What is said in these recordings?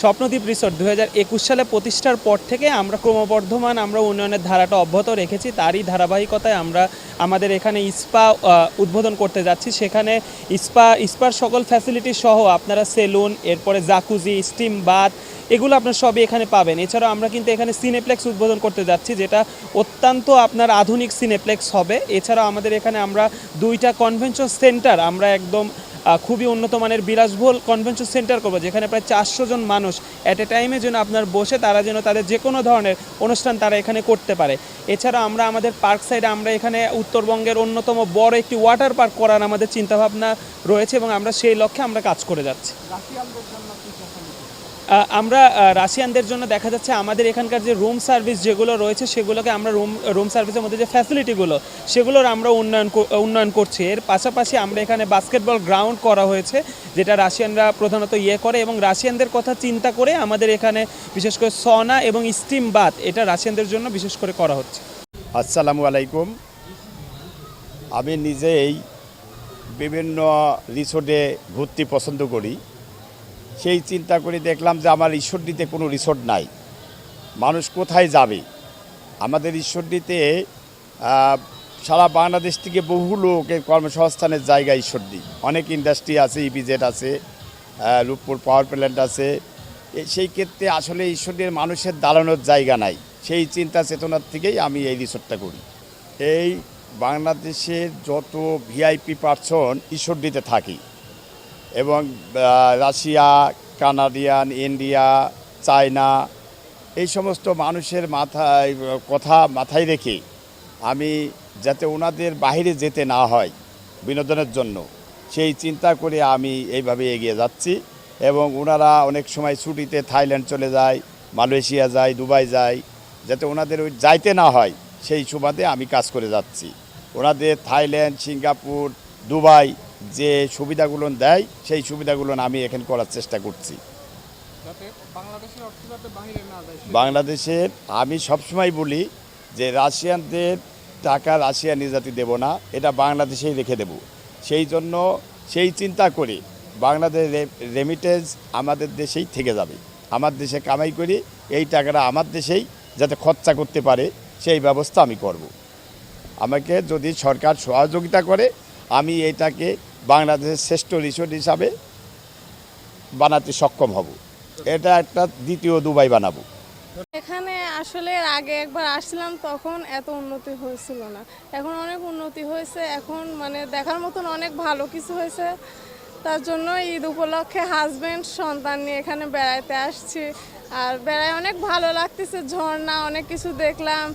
Swapnadwip resort দু হাজার একুশ সালে প্রতিষ্ঠার পর থেকে আমরা ক্রমবর্ধমান আমরা উন্নয়নের ধারাটা অব্যাহত রেখেছি। তারই ধারাবাহিকতায় আমরা আমাদের এখানে ইস্পা উদ্বোধন করতে যাচ্ছি। সেখানে ইস্পা, ইস্পার সকল ফ্যাসিলিটি সহ আপনারা সেলুন, এরপরে জাকুজি, স্টিম বাথ, এগুলো আপনার সবই এখানে পাবেন। এছাড়াও আমরা কিন্তু এখানে সিনেপ্লেক্স উদ্বোধন করতে যাচ্ছি, যেটা অত্যন্ত আপনার আধুনিক সিনেপ্লেক্স হবে। এছাড়াও আমাদের এখানে আমরা দুইটা কনভেনশন সেন্টার আমরা একদম খুবই উন্নত মানের বিলাসবহুল কনভেনশন সেন্টার করব, যেখানে প্রায় চারশো জন মানুষ অ্যাট এ টাইমে যেন আপনার বসে তারা যেন তাদের যে কোনো ধরনের অনুষ্ঠান তারা এখানে করতে পারে। এছাড়া আমরা আমাদের পার্ক সাইডে আমরা এখানে উত্তরবঙ্গের অন্যতম বড় একটি ওয়াটার পার্ক করার আমাদের চিন্তাভাবনা রয়েছে এবং আমরা সেই লক্ষ্যে আমরা কাজ করে যাচ্ছি। আমরা রাশিয়ানদের জন্য দেখা যাচ্ছে আমাদের এখানকার যে রুম সার্ভিস যেগুলো রয়েছে, সেগুলোকে আমরা রুম রুম সার্ভিসের মধ্যে যে ফ্যাসিলিটিগুলো সেগুলোর আমরা উন্নয়ন উন্নয়ন করছি। এর পাশাপাশি আমরা এখানে বাস্কেটবল গ্রাউন্ড করা হয়েছে, যেটা রাশিয়ানরা প্রধানত ইয়ে করে এবং রাশিয়ানদের কথা চিন্তা করে আমাদের এখানে বিশেষ করে সনা এবং স্টিম বাথ এটা রাশিয়ানদের জন্য বিশেষ করে করা হচ্ছে। আসসালামু আলাইকুম। আমি নিজেই বিভিন্ন রিসোর্টে ঘুরতে পছন্দ করি। সেই চিন্তা করে দেখলাম যে আমার ঈশ্বরদীতে কোনো রিসোর্ট নাই। মানুষ কোথায় যাবে? আমাদের ঈশ্বরদীতে সারা বাংলাদেশ থেকে বহু লোকের কর্মসংস্থানের জায়গা ঈশ্বরদী। অনেক ইন্ডাস্ট্রি আছে ইপিজেড আছে আহ, রূপপুর পাওয়ার প্ল্যান্ট আছে। সেই ক্ষেত্রে আসলে ঈশ্বরদীর মানুষের দাঁড়ানোর জায়গা নাই। সেই চিন্তা চেতনার থেকেই আমি এই রিসোর্টটা করি। এই বাংলাদেশের যত ভিআইপি পার্সন ঈশ্বরদীতে থাকি। এবং রাশিয়া, কানাডিয়ান, ইন্ডিয়া, চায়না এই সমস্ত মানুষের মাথায়, কথা মাথায় রেখে আমি যাতে ওনাদের বাইরে যেতে না হয় বিনোদনের জন্য, সেই চিন্তা করে আমি এইভাবে এগিয়ে যাচ্ছি এবং ওনারা অনেক সময় ছুটিতে থাইল্যান্ড চলে যায়, মালয়েশিয়া যায়, দুবাই যায়, যাতে ওনাদের ওই যাইতে না হয়, সেই সুবাদে আমি কাজ করে যাচ্ছি। ওনাদের থাইল্যান্ড, সিঙ্গাপুর, দুবাই যে সুবিধাগুলো দেয় সেই সুবিধাগুলো আমি এখানে করার চেষ্টা করছি। বাংলাদেশের আমি সবসময় বলি যে রাশিয়ানদের টাকা রাশিয়া নিজাতি দেব না এটা বাংলাদেশেই রেখে দেব। সেই জন্য সেই চিন্তা করে বাংলাদেশ রেমিটেন্স আমাদের দেশেই থেকে যাবে। আমার দেশে কামাই করি এই টাকাটা আমার দেশেই যাতে খরচা করতে পারে সেই ব্যবস্থা আমি করব। আমাকে যদি সরকার সহযোগিতা করে আমি এটাকে বাংলাদেশের শ্রেষ্ঠ রিসোর্ট হিসাবে বানাতে সক্ষম হব। এটা একটা দ্বিতীয় দুবাই বানাবো। এখানে আসলে আগে একবার আসছিলাম, তখন এত উন্নতি হয়েছিল না। এখন অনেক উন্নতি হয়েছে, এখন মানে দেখার মতন অনেক ভালো কিছু হয়েছে। তার জন্য ঈদ উপলক্ষে হাজবেন্ড সন্তান নিয়ে এখানে বেড়াইতে আসছি। আর বেড়ায় অনেক ভালো লাগতেছে, ঝর্ণা, অনেক কিছু দেখলাম,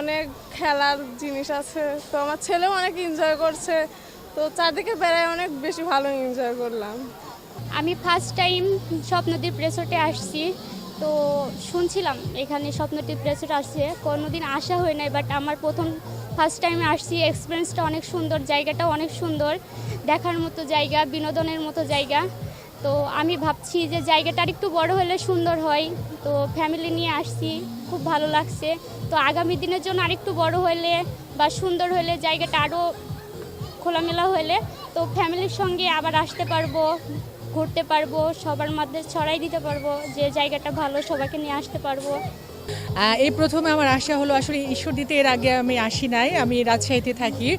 অনেক খেলার জিনিস আছে। তো আমার ছেলেও অনেক এনজয় করছে। তো চারদিকে বেড়ায় অনেক বেশি ভালো এনজয় করলাম। আমি ফার্স্ট টাইম স্বপ্নদ্বীপ রেসর্টে আসছি, তো শুনছিলাম এখানে স্বপ্নদ্বীপ রেসর্ট আসছে কোনোদিন আসা হয় নাই বাট আমার প্রথম ফার্স্ট টাইমে আসছি এক্সপিরিয়েন্সটা অনেক সুন্দর, জায়গাটা অনেক সুন্দর, দেখার মতো জায়গা, বিনোদনের মতো জায়গা। তো আমি ভাবছি যে জায়গাটা আরেকটু বড় হলে সুন্দর হয়, তো ফ্যামিলি নিয়ে আসছি, খুব ভালো লাগছে। তো আগামী দিনের জন্য আরেকটু বড় হলে বা সুন্দর হলে জায়গাটা আরও খোলামেলা হলে তো ফ্যামিলির সঙ্গে আবার আসতে পারব, ঘুরতে পারব, সবার মধ্যে ছড়াই দিতে পারব যে জায়গাটা ভালো সবাইকে নিয়ে আসতে পারব। এই প্রথমে আমার আশা হলো আসলে ঈশ্বর দিতে এর আগে আমি আসি নাই, আমি রাজশাহীতে থাকি।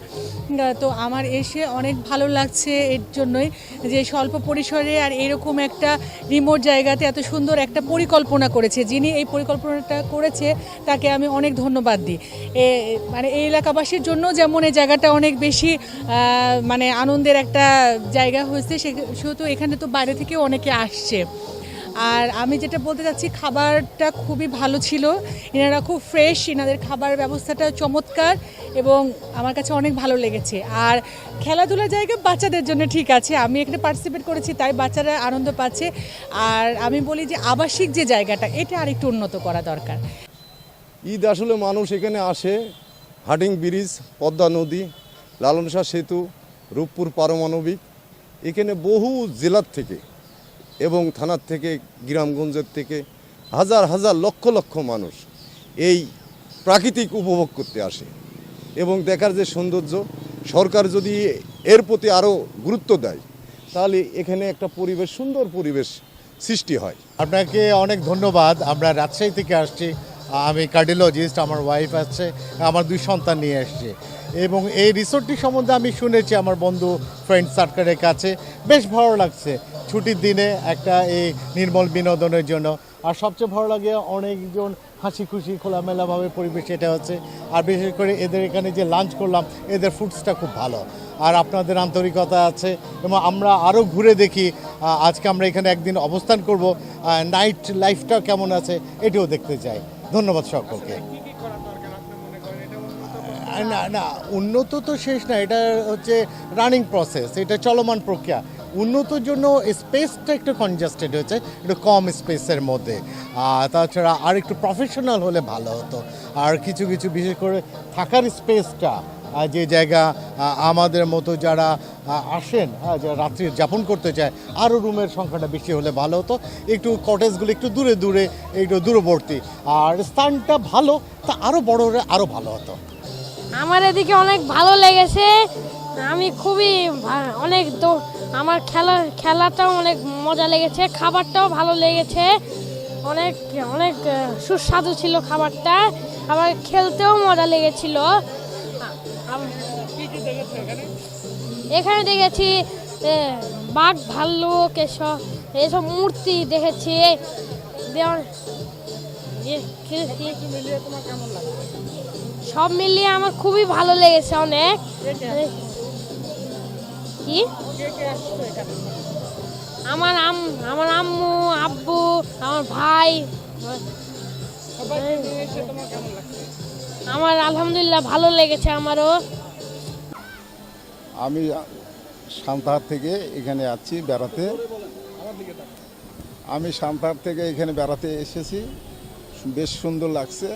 তো আমার এসে অনেক ভালো লাগছে এর জন্যই যে স্বল্প পরিসরে আর এরকম একটা রিমোট জায়গাতে এত সুন্দর একটা পরিকল্পনা করেছে। যিনি এই পরিকল্পনাটা করেছে, তাকে আমি অনেক ধন্যবাদ দিই। মানে এই এলাকাবাসীর জন্য যেমন এই জায়গাটা অনেক বেশি মানে আনন্দের একটা জায়গা হয়েছে, সে, সেহেতু এখানে তো বাইরে থেকেও অনেকে আসছে। আর আমি যেটা বলতে চাচ্ছি, খাবারটা খুবই ভালো ছিল। এনারা খুব ফ্রেশ এনাদের খাবার ব্যবস্থাটা চমৎকার এবং আমার কাছে অনেক ভালো লেগেছে। আর খেলাধুলার জায়গা বাচ্চাদের জন্য ঠিক আছে, আমি এখানে পার্টিসিপেট করেছি, তাই বাচ্চারা আনন্দ পাচ্ছে। আর আমি বলি যে আবাসিক যে জায়গাটা, এটা আরেকটু উন্নত করা দরকার। ঈদ আসলে মানুষ এখানে আসে হাডিং ব্রিজ, পদ্মা নদী লালন শাহ সেতু, রূপপুর পারমাণবিক, এখানে বহু জেলার থেকে এবং থানার থেকে, গ্রামগঞ্জের থেকে হাজার হাজার লক্ষ লক্ষ মানুষ এই প্রাকৃতিক উপভোগ করতে আসে। এবং দেখার যে সৌন্দর্য, সরকার যদি এর প্রতি আরও গুরুত্ব দেয়, তাহলে এখানে একটা পরিবেশ, সুন্দর পরিবেশ সৃষ্টি হয়। আপনাকে অনেক ধন্যবাদ। আমরা রাজশাহী থেকে আসছি। আমি কার্ডিওলজিস্ট, আমার ওয়াইফ আছে, আমার দুই সন্তান নিয়ে আসছে এবং এই রিসোর্টটি সম্বন্ধে আমি শুনেছি, আমার বন্ধু ফ্রেন্ড সার্কেলের কাছে। বেশ ভালো লাগছে। ছুটির দিনে একটা এই নির্মল বিনোদনের জন্য। আর সবচেয়ে ভালো লাগে অনেকজন হাসি খুশি খোলামেলাভাবে পরিবেশ এটা হচ্ছে। আর বিশেষ করে এদের এখানে যে লাঞ্চ করলাম এদের ফুডসটা খুব ভালো। আর আপনাদের আন্তরিকতা আছে এবং আমরা আরও ঘুরে দেখি আজকে আমরা এখানে একদিন অবস্থান করব নাইট লাইফটা কেমন আছে এটিও দেখতে চাই। ধন্যবাদ সকলকে। না না উন্নত তো শেষ না এটা হচ্ছে রানিং প্রসেস এটা চলমান প্রক্রিয়া। উন্নতর জন্য স্পেসটা একটু কনজাস্টেড হয়েছে, একটু কম স্পেসের মধ্যে। তাছাড়া আর একটু প্রফেশনাল হলে ভালো হতো। আর কিছু কিছু বিশেষ করে থাকার স্পেসটা যে জায়গা আমাদের মতো যারা আসেন যারা রাত্রি যাপন করতে চায়, আরও রুমের সংখ্যাটা বেশি হলে ভালো হতো। একটু কটেজগুলো একটু দূরে দূরে, একটু দূরবর্তী। আর স্থানটা ভালো, তা আরও বড় হলে আরও ভালো হতো। আমার এদিকে অনেক ভালো লেগেছে। আমি খুবই অনেক আমার খেলা, খেলাটাও অনেক মজা লেগেছে, খাবারটাও ভালো লেগেছে। অনেক অনেক সুস্বাদু ছিল খাবারটা, আবার খেলতেও মজা লেগেছিল। এখানে দেখেছি বাঘ, ভাল্লুক, এসব এসব মূর্তি দেখেছি। সব মিলিয়ে আমার খুবই ভালো লেগেছে অনেক। কি? আমার আম, আমার আম্মু, আব্বু, আমার ভাই। আমার আলহামদুলিল্লাহ ভালো লেগেছে আমারও। আমি সান্তাহার থেকে এখানে আছি বেড়াতে। আমি সান্তাহার থেকে এখানে বেড়াতে এসেছি। বেশ সুন্দর লাগছে।